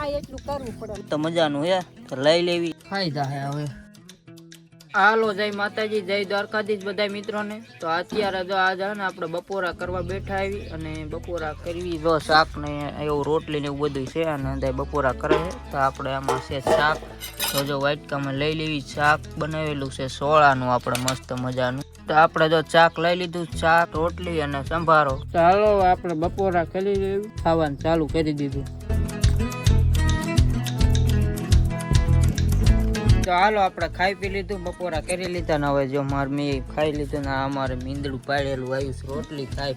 થાય એટલું કરવું પડે. તો મજાનું હે તો લઈ લેવી. ફાયદા હે હવે. હાલો જય માતાજી જય દ્વારકાધીશ બધા મિત્રોને. તો અત્યારે જો આ જાણે આપણે બપોરા કરવા બેઠા આવી અને બપોરા કરવી જો શાક ને એવું રોટલી ને એવું બધું છે અને અંદર બપોરા કરે તો આપણે આમાં છે શાક. તો જો વાટકામાં લઈ લેવી શાક બનાવેલું છે સોળાનું આપણે મસ્ત મજાનું. તો આપણે જો શાક લઈ લીધું શાક રોટલી અને સંભારો. તો હાલો આપણે બપોરા કરી લેવું. ખાવાનું ચાલુ કરી દીધું. તો હાલો આપણે ખાઈ પી લીધું બપોરા કરી લીધા ને હવે જો માર મેં ખાઈ લીધું ને આ અમારે મીંદડું પાડેલું આવ્યું છે રોટલી ખાઈ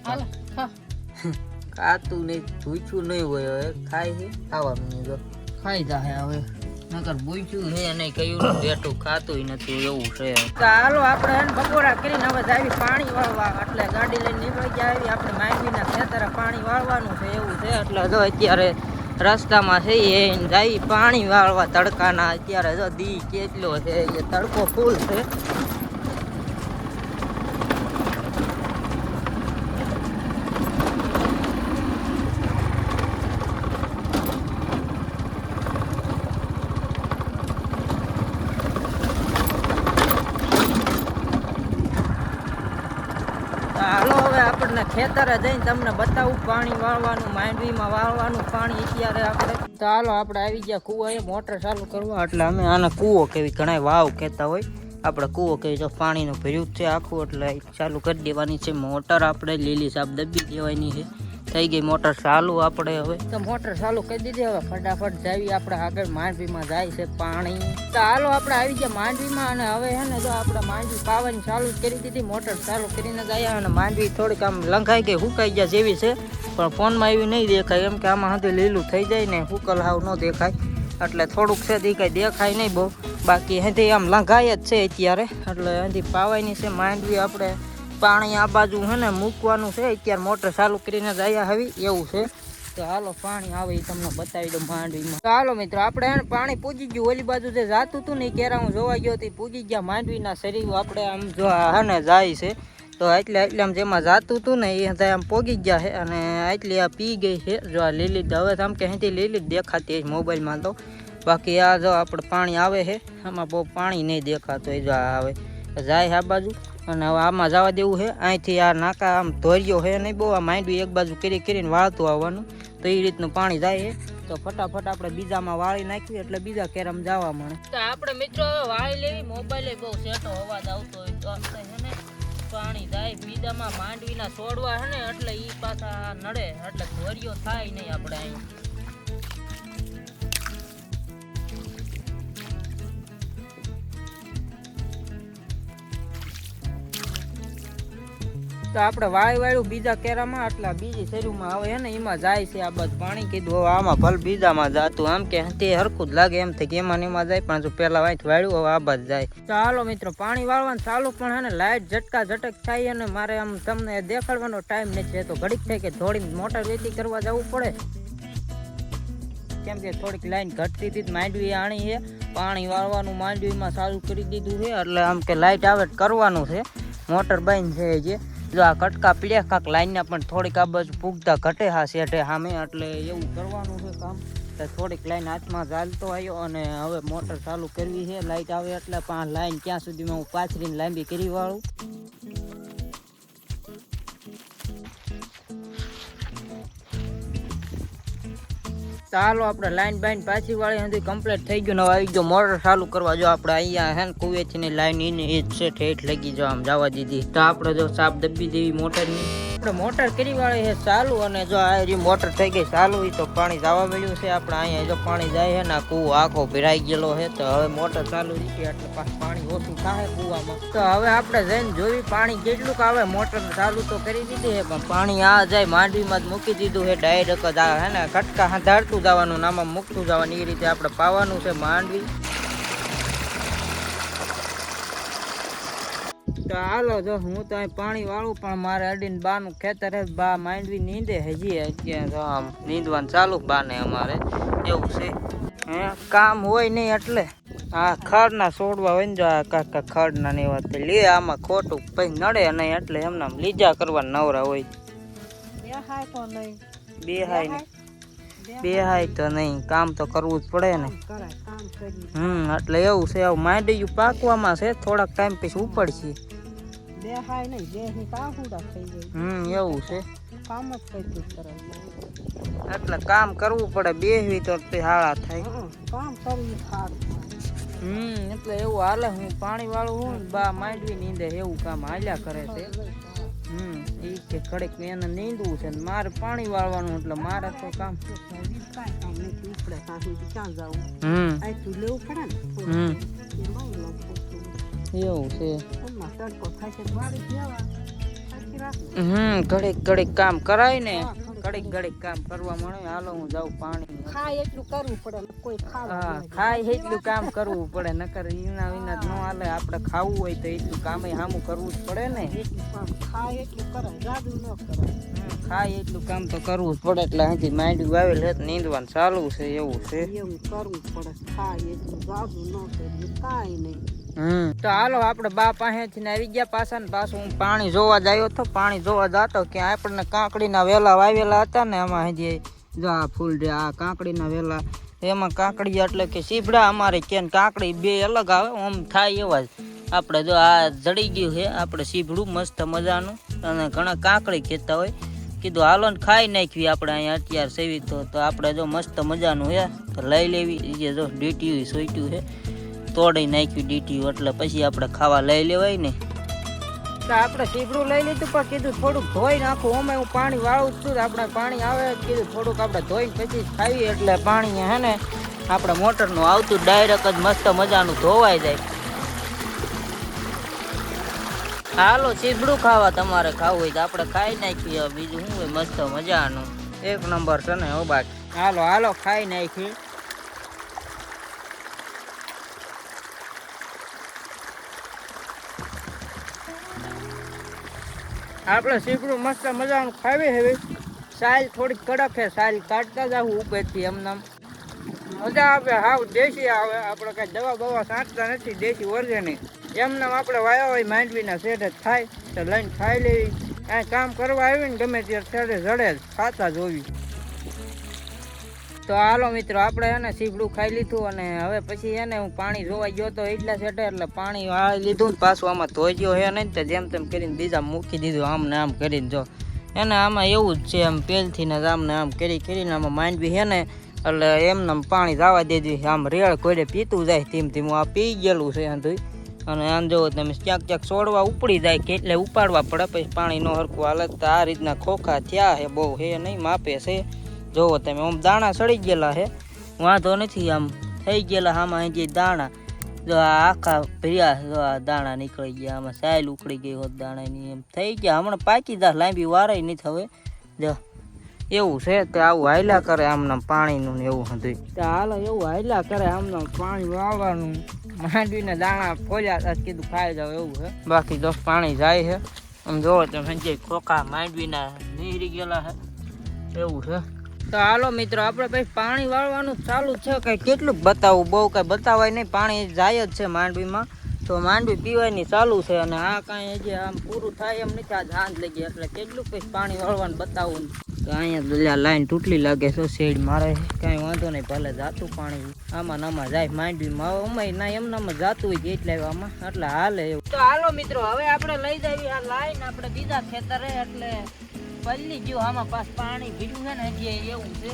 ખાતું નહીં ભૂચ્યું નહીં હોય હવે ખાઈ છે ખાવાનું જો ખાઈ જાય હવે. નકર નહીં હે નહીં કયું બેઠું ખાતું નથી એવું છે. હાલો આપણે એને બપોરા કરીને હવે જાવી પાણી વાળવા એટલે ગાડી લઈને નીકળી ગયા આવી. આપણે માંડવીના ખેતરે પાણી વાળવાનું છે એવું છે. એટલે જો અત્યારે રસ્તામાં છે એ જાય પાણી વાળવા તડકાના. અત્યારે જો દી કેટલો છે એ તડકો ફૂલ છે તો હાલો હવે આપણને ખેતરે જઈને તમને બતાવું, પાણી વાળવાનું, માંડવીમાં વાળવાનું, પાણી અત્યારે આપણે તો હાલો, આપણે આવી ગયા કૂવાએ મોટર ચાલુ કરવા. એટલે અમે આને કૂવો કેવી ઘણા વાવ કહેતા હોય. આપણે કૂવો કેવી તો પાણીનું ભર્યું છે આખું, એટલે ચાલુ કરી દેવાની છે. મોટર આપણે લીલી સાપ દબી દેવાની છે. થઈ ગઈ, મોટર ચાલુ આપણે હવે. તો મોટર ચાલુ કરી દીધી, હવે ફટાફટ જાવી, આપણે આગળ માંડવીમાં જાય છે પાણી. તો હાલો, આપણે આવી ગયા માંડવીમાં, અને હવે હે ને જો આપણે માંડવી પાવાની ચાલુ કરી દીધી, મોટર ચાલુ કરીને ગયા અને માંડવી થોડીક આમ લંઘાઈ ગઈ, હુકાઈ ગયા જેવી છે, પણ ફોનમાં એવી નહીં દેખાય, એમ કે આમાં હજી લીલું થઈ જાય ને હુકલ હાવ ન દેખાય. એટલે થોડુંક છે તે કંઈ દેખાય નહીં બહુ. બાકી હજી આમ લંઘાય જ છે અત્યારે, એટલે હજી પાવાની છે માંડવી આપણે. પાણી આ બાજુ છે ને મૂકવાનું છે. અત્યારે મોટર ચાલુ કરીને જ આવ્યા આવી એવું છે. તો હાલો પાણી આવે એ તમને બતાવી દઉં માંડવીમાં. હાલો મિત્રો, આપણે એને પાણી પૂજી ગયું. ઓલી બાજુ જે જાતું હતું ને કેરા હું જોવા ગયો હતી પૂજી ગયા માંડવીના શરીર. આપણે આમ જો હે ને જાય છે. તો એટલે એટલે આમ જેમાં જાતું હતું ને એ હતા આમ પોગી ગયા છે અને એટલી આ પી ગઈ છે. જો આ લીલી હવે આમ કે અહીંથી લીલી જ દેખાતી હોય મોબાઈલમાં તો. બાકી આ જો આપણે પાણી આવે છે, આમાં બહુ પાણી નહીં દેખાતું એ જો આવે. જાય આ બાજુ. અને હવે આમાં જવા દેવું છે. અહીંથી આ નાકા આમ ધોર્યો છે નહીં બહુ, આ માંડવી એક બાજુ કરી કરીને વાળતું આવવાનું. તો એ રીતનું પાણી જાય છે. તો ફટાફટ આપણે બીજામાં વાળી નાખીએ, એટલે બીજા કેરમ જવા મળે. તો આપણે મિત્રો વાળી લેવી. મોબાઈલે બહુ સેટો અવાજ આવતો હોય તો છે ને પાણી જાય. બીજામાં માંડવીના છોડવા છે ને, એટલે એ પાછા નડે. એટલે ધોર્યો થાય નહીં આપણે અહીં. તો આપણે વાય વાળ્યું બીજા કેરામાં, આટલા બીજી શેરીમાં આવે છે ને, એમાં જાય છે આ બધું પાણી કીધું આમાં ભલ બીજામાં જાતું, આમ કે તે હરખું જ લાગે એમ થઈ કે એમાં એમાં જાય, પણ જો પેલા વાંચ વાળ્યું હવે આ બાદ જાય. ચાલો મિત્રો, પાણી વાળવાનું ચાલુ પણ હે ને, લાઈટ ઝટકા ઝટક થાય અને મારે આમ તમને દેખાડવાનો ટાઈમ નથી તો ઘડીક થાય કે થોડી મોટર વેતી કરવા જવું પડે. કેમ કે થોડીક લાઈન ઘટતી હતી માંડવી આણી છે પાણી વાળવાનું માંડવીમાં ચાલુ કરી દીધું છે, એટલે આમ કે લાઈટ આવે કરવાનું છે. મોટર બંધ છે જે. જો આ કટકા પીડ્યા, કાંક લાઈનના પણ થોડીક આ બાજુ પૂગતા ઘટે હા શેઠે સામે એટલે એવું કરવાનું છે કામ. તો થોડીક લાઈન હાથમાં ચાલતો આવ્યો અને હવે મોટર ચાલુ કરવી છે. લાઇટ આવે એટલે પણ લાઈન ક્યાં સુધીમાં હું પાછળીને લાંબી કરી વાળું. ચાલો આપણે લાઈન બાઈન પાછી વાળી હતી કમ્પ્લીટ થઈ ગયું. ને આવી ગયો મોટર ચાલુ કરવા જો આપણે અહીંયા હે ને કુવેથી ની લાઈન એને એ જ છે, ઠેઠ લગી જો આમ જવા દીધી. તો આપણે જો સાપ દબી દેવી મોટરની. આપણે મોટર કરી વાળી છે ચાલુ અને જો આ જે મોટર થઈ ગઈ ચાલુ એ તો પાણી જવા મળ્યું છે. આપણે અહીંયા જો પાણી જાય છે ને કૂવો આખો ભરાઈ ગયેલો છે. તો હવે મોટર ચાલુ રહી એટલે પાછું પાણી ઓછું થાય કૂવામાં. તો હવે આપણે જઈને જોઈ પાણી કેટલું આવે મોટર ચાલુ તો કરી દીધી છે, પણ પાણી આ જાય માંડવીમાં જ મૂકી દીધું છે. ડાયરેક્ટ જ આ હે ને, કટકા હંધાડતું જવાનું નામાં મૂકતું જવાનું એ રીતે આપણે પાવાનું છે માંડવી. તો હાલો જો હું તો અહીં પાણી વાળું પણ મારે અડીને બાનું ખેતર બા માંડવી નીંદે હજી અત્યારે તો આમ નીંદવાનું ચાલુ બાને અમારે એવું છે. હે? કામ હોય નહીં એટલે. આ ખડના છોડવા હોય ને જો આ કાકા ખડના ને એવા તે લે આમાં ખોટું પછી નડે નહીં એટલે એમને લીજા કરવા નવરા હોય. નહીં. બે હાય ને બેહાય તો નહીં કામ તો કરવું જ પડે ને. હમ એટલે એવું છે આવું માંડ્યું પાકવામાં છે થોડાક ટાઈમ પછી ઉપડશે. હમ એવું છે. એટલે કામ કરવું પડે બેહવી તો હાળા થાય. કામ હમ એટલે એવું હાલે હું પાણી વાળું હું બા માંડવી નીંદે એવું કામ હાલ્યા કરે છે. કે કડક એને નીંદવું છે ને મારે પાણી વાળવાનું એટલે મારે તો કામ. એવું છે? હમ ઘડીક ઘડીક કામ કરાય ને. હા, ઘડીક કામ કરવા મળે. હાલો હું જાઉં પાણી ખાય એટલું કરવું પડે કોઈ ખાવા ખાય એટલું કામ કરવું પડે નકર ઈના વિના ન હાલે. આપણે ખાવું હોય તો એટલું કામ સામું કરવું જ પડે ને. ખાય એટલું કરે જાદુ ન કરે. ખાય એટલું કામ તો કરવું જ પડે એટલે હજી માંડ્યું વાવેલ છે નીંદવાનું ચાલુ છે એવું છે. એવું કરવું પડે ખાય એટલું જાદુ ન કરે કાંઈ નહીં. હમ. તો હાલો, આપણે બા પાસેથી આવી ગયા પાછા ને પાછું હું પાણી જોવા જાયો તો પાણી જોવા જાતો કે આપણને કાંકડીના વેલા વાવેલા હતા ને એમાં હજી જો આ ફૂલ છે, આ કાંકડીના વેલા. એમાં કાંકડી એટલે કે સીભડા અમારે કે ને કાંકડી બે અલગ આવે, આમ થાય એવા જ. આપણે જો આ જડી ગયું છે, આપણે સીભડું મસ્ત મજાનું. અને ઘણા કાંકડી કહેતા હોય. કીધું હાલો ને ખાઈ નાખવી આપણે અહીંયા અત્યારે સેવી તો આપણે જો મસ્ત મજાનું છે, તો લઈ લેવી. એ જો ડીટીયું સોઈટ્યું છે. તોડી નાખ્યું ડીટીયું. એટલે પછી આપણે ખાવા લઈ લેવાય ને. આપણે સીબડું લઈ લીધું પણ કીધું થોડુંક ધોઈ નાખું. અમે હું પાણી વાળું છું આપણે પાણી આવે. કીધું થોડુંક આપણે ધોઈને પછી ખાઈએ. એટલે પાણી હે ને આપણે મોટરનું આવતું ડાયરેક્ટ જ મસ્ત મજાનું ધોવાઈ જાય. હાલો સીબડું ખાવા તમારે ખાવું હોય તો આપણે ખાઈ નાખીએ. બીજું શું હોય મસ્ત મજાનું. એક નંબર છે ને હો બાકી. હાલો હાલો ખાઈ નાખીએ. આપણે સીપડું મસ્ત મજાનું ખાવી હવે. સાયલ થોડીક કડક છે સાલ કાઢતા જાવું ઉપરથી એમને મજા આવે, હાવ દેશી આવે, આપણે કઈ દવા બવા સાંચતા નથી, દેશી ઓર્ગેનિક. એમને આપણે વાયા હોય માંડવીના શેઠ જ થાય, તો લઈને ખાઈ લેવી. કાંઈ કામ કરવા આવ્યું ને ગમે ત્યારે છેડે જડે જ ખાતા જોવી. તો હાલો મિત્રો, આપણે એને સીપડું ખાઈ લીધું અને હવે પછી એને હું પાણી જોવા ગયો તો એટલા સેટે એટલે પાણી વાળી લીધું ને પાછું આમાં ધોઈ ગયો હે નહીં તો જેમ તેમ કરીને બીજા મૂકી દીધું આમ ને આમ કરીને જો. એને આમાં એવું જ છે, આમ પેલથી ને આમ ને આમ કરી કરીને આમાં માંડવી હે ને એટલે એમને પાણી જવા દેજે આમ રેળ કોઈને પીતું જાય ધીમ ધીમું આ પી ગયેલું છે આંધું અને આમ જો તમે ક્યાંક ક્યાંક છોડવા ઉપડી જાય કે એટલે ઉપાડવા પડે, પછી પાણીનો હરખું હાલત આ રીતના ખોખા થયા હે બહુ, હે નહીં, માપે છે. જોવો તમે આમ દાણા સડી ગયેલા છે. વાંધો નથી આમ થઈ ગયેલા આમાં જે દાણા. જો આ આખા ભર્યા જો આ દાણા નીકળી ગયા આમાં સાયલ ઉકળી ગઈ હોત દાણાની એમ થઈ ગયા. હમણાં પાકી જા લાંબી વારાય નહીં હવે. જો એવું છે તે આવું હાયલા કરે આમના પાણીનું ને એવું હતું હાલો એવું હાયલા કરે આમના પાણી વાવવાનું. માંડવીને દાણા ખોલ્યા કીધું ખાઈ જાવ એવું છે. બાકી દસ પાણી જાય છે. આમ જોવો તમે હજી ખોખા માંડવીના નીકળી ગયેલા છે એવું છે. તો હાલો મિત્રો, આપણે પછી પાણી વાળવાનું ચાલુ છે. કઈ કેટલું બતાવવું બહુ કઈ બતાવાય નહીં. પાણી જાય જ છે માંડવીમાં. તો માંડવી પીવાની ચાલુ છે અને આ કાંઈ હજી આમ પૂરું થાય એમ નથી. આજ લઈ ગયા એટલે કેટલું પછી પાણી વાળવાનું બતાવવું તો અહીંયા લાઈન તૂટલી લાગે છે, શેડ મારે. કાંઈ વાંધો નહીં, ભલે જાતું પાણી. આમાં નામાં જાય. માંડવીમાં અમે ના એમનામાં જાતું હોય એટલે આમાં. એટલે હાલે એવું. તો હાલો મિત્રો, હવે આપણે લઈ જઈએ આ લાઈન. આપણે બીજા ખેતરે, એટલે પલ્લી જો આમાં પાસ પાણી ભીડ્યું છે ને હજી એવું છે.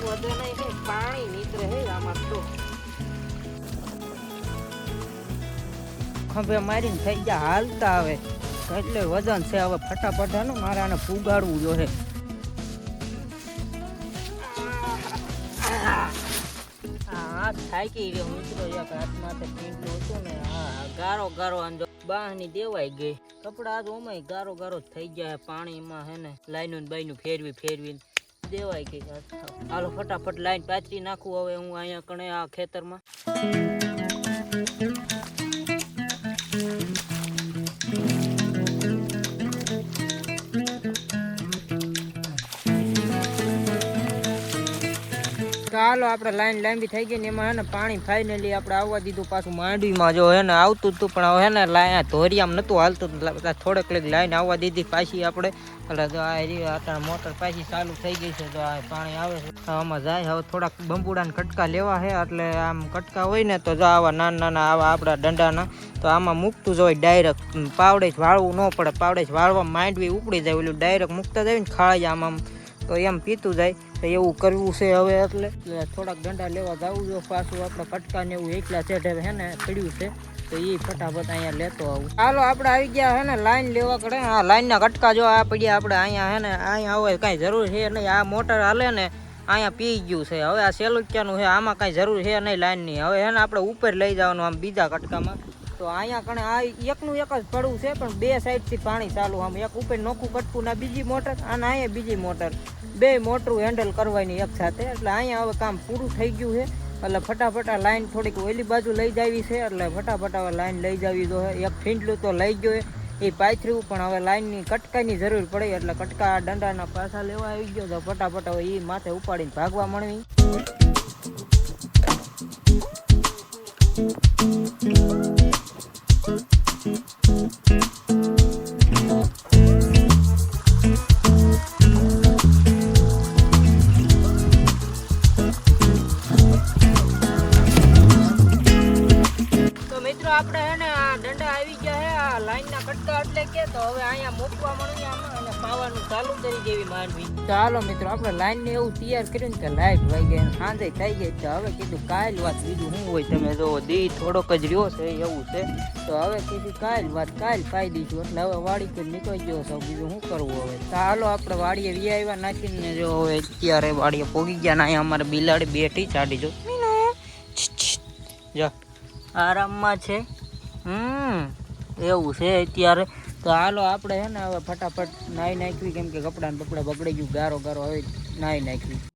વધુ નહીં હે, પાણી નીતરે હે આમાં તો. ખંભે મારીને થઈ ગયા હાલતા હવે. એટલે વજન છે હવે ફટાફટ ને મારે આને ફુગાડવું જોઈએ હા. થાકી રહ્યો મિત્રો એક હાથમાં તો પીંડું હતું ને હા ગારો ગારો આમ જો બાહની દેવાઈ ગઈ. કપડા તો ઓમાય ગારો ગારો થઈ ગયા પાણીમાં, હે ને? લાઈનું ને ફેરવી ફેરવી દેવાઈ ગઈ હાલો ફટાફટ લાઈન પાથરી નાખું. હવે હું અહીંયા કણે આ ખેતરમાં. તો હાલો, આપણે લાઈન લાંબી થઈ ગઈ ને એમાં હે ને પાણી ફાઇનલી આપણે આવવા દીધું પાછું માંડવીમાં. જો હે ને આવતું હતું પણ હવે ને લાઈન ધોરિયામાં નહોતું હાલતું થોડેક લેક લાઈન આવવા દીધી પાછી આપણે. એટલે જો આ મોટર પાછી ચાલુ થઈ ગઈ છે તો આ પાણી આવે છે. આમાં જાય, હવે થોડાક બંબુડાને કટકા લેવા છે એટલે આમ કટકા હોય ને તો જો આવા નાના નાના આવા આપણા દંડાના, તો આમાં મૂકતું જ હોય ડાયરેક્ટ પાવડે જ વાળવું ન પડે, પાવડે જ વાળવા માંડવી ઉપડી જાય, ઓલું ડાયરેક્ટ મૂકતા જાય ને ખાય આમ આમ. તો એમ પીતું જાય. એવું કરવું છે હવે એટલે. થોડાક ડંડા લેવા જવું જો પાછું. આપણે કટકા ને એવું એકલા ઢેર હે ને પડ્યું છે, તો એ ફટાફટ અહીંયા લેતો આવું. હાલો, આપણે આવી ગયા હે ને, લાઈન લેવા કરે આ લાઈનના કટકા જો આ પડ્યા આપણે અહીંયા હે ને, અહીંયા આવે કાંઈ જરૂર છે નહીં. આ મોટર હાલે ને, અહીંયા પી ગયું છે. હવે આ સેલુક્યાનું છે, આમાં કાંઈ જરૂર છે નહીં લાઈનની. હવે હે ને, આપણે ઉપર લઈ જવાનું આમ બીજા કટકામાં. તો અહીંયા કણે આ એકનું એક જ પડવું છે, પણ બે સાઈડથી પાણી ચાલુ. આમ એક ઉપર નોખું કટકું ના બીજી મોટર, અને અહીંયા બીજી મોટર. બે મોટરું હેન્ડલ કરવાની એક સાથે. એટલે અહીંયા હવે કામ પૂરું થઈ ગયું છે. એટલે ફટાફટ આ લાઈન થોડીક ઓલી બાજુ લઈ જાવી છે. એટલે ફટાફટ હવે લાઈન લઈ જાવી જો એક ફીંડલું તો લઈ ગયો એ પાથર્યું, પણ હવે લાઈનની કટકાની જરૂર પડી. એટલે કટકા દંડાના પાછા લેવા આવી ગયો તો ફટાફટ હવે એ માથે ઉપાડીને ભાગવા મળવી લાઈનના એટલે કે તો હવે અહીંયા મૂકવા મળી આમાં અને પાવાનું ચાલુ કરી દેવી માંડવી ચાલો મિત્રો આપણે લાઈન ને એવું તૈયાર કર્યું ને કે લાઈટ વહી ગઈ અને સાંજે થઈ ગઈ તો હવે કીધું કાલ વાત બીજું શું હોય તમે જો દી થોડોક જ રહ્યો છે એવું છે. તો હવે કીધું કાલ વાત કાલ પાઈ દીધું. એટલે હવે વાડી પર નીકળી ગયો છો. બીજું શું કરવું હવે? ચાલો આપણે વાડીએ વી આવ્યા નાખીને જો હવે અત્યારે વાડીએ પોગી ગયા ને અમારે બિલાડી બેઠી ચાડી જો. જો. આરામમાં છે. હમ. એવું છે અત્યારે. તો હાલો આપણે હે ને હવે ફટાફટ નાહી નાખવી કેમ કે કપડાં બપડા બગડી ગયું, ગારો ગારો હવે નાહી નાખવી.